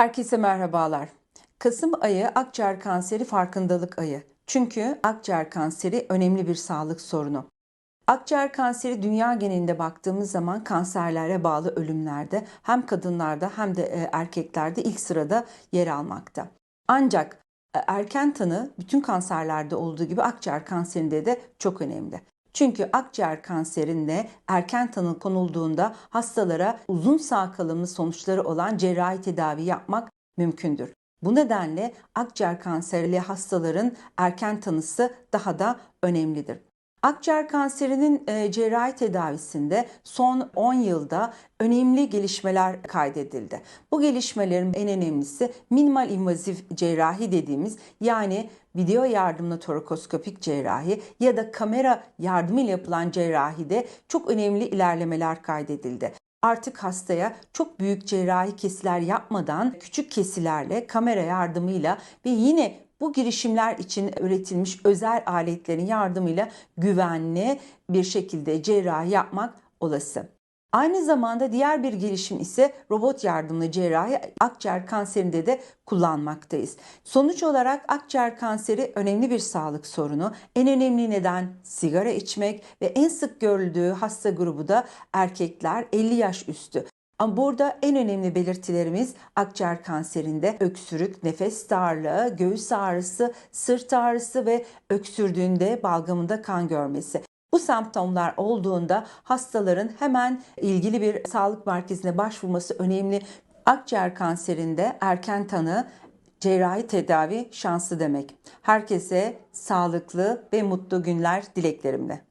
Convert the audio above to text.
Herkese merhabalar. Kasım ayı akciğer kanseri farkındalık ayı. Çünkü akciğer kanseri önemli bir sağlık sorunu. Akciğer kanseri dünya genelinde baktığımız zaman kanserlere bağlı ölümlerde hem kadınlarda hem de e, erkeklerde ilk sırada yer almakta. Ancak e, erken tanı bütün kanserlerde olduğu gibi akciğer kanserinde de çok önemli. Çünkü akciğer kanserinde erken tanı konulduğunda hastalara uzun sağ kalımlı sonuçları olan cerrahi tedavi yapmak mümkündür. Bu nedenle akciğer kanserli hastaların erken tanısı daha da önemlidir. Akciğer kanserinin e, cerrahi tedavisinde son 10 yılda önemli gelişmeler kaydedildi. Bu gelişmelerin en önemlisi minimal invazif cerrahi dediğimiz yani video yardımlı torakoskopik cerrahi ya da kamera yardımıyla yapılan cerrahide çok önemli ilerlemeler kaydedildi. Artık hastaya çok büyük cerrahi kesiler yapmadan küçük kesilerle kamera yardımıyla ve yine bu girişimler için üretilmiş özel aletlerin yardımıyla güvenli bir şekilde cerrahi yapmak olası. Aynı zamanda diğer bir gelişim ise robot yardımlı cerrahi akciğer kanserinde de kullanmaktayız. Sonuç olarak akciğer kanseri önemli bir sağlık sorunu. En önemli neden sigara içmek ve en sık görüldüğü hasta grubu da erkekler 50 yaş üstü. Ama burada en önemli belirtilerimiz akciğer kanserinde öksürük, nefes darlığı, göğüs ağrısı, sırt ağrısı ve öksürdüğünde balgamında kan görmesi. Bu semptomlar olduğunda hastaların hemen ilgili bir sağlık merkezine başvurması önemli. Akciğer kanserinde erken tanı cerrahi tedavi şansı demek. Herkese sağlıklı ve mutlu günler dileklerimle.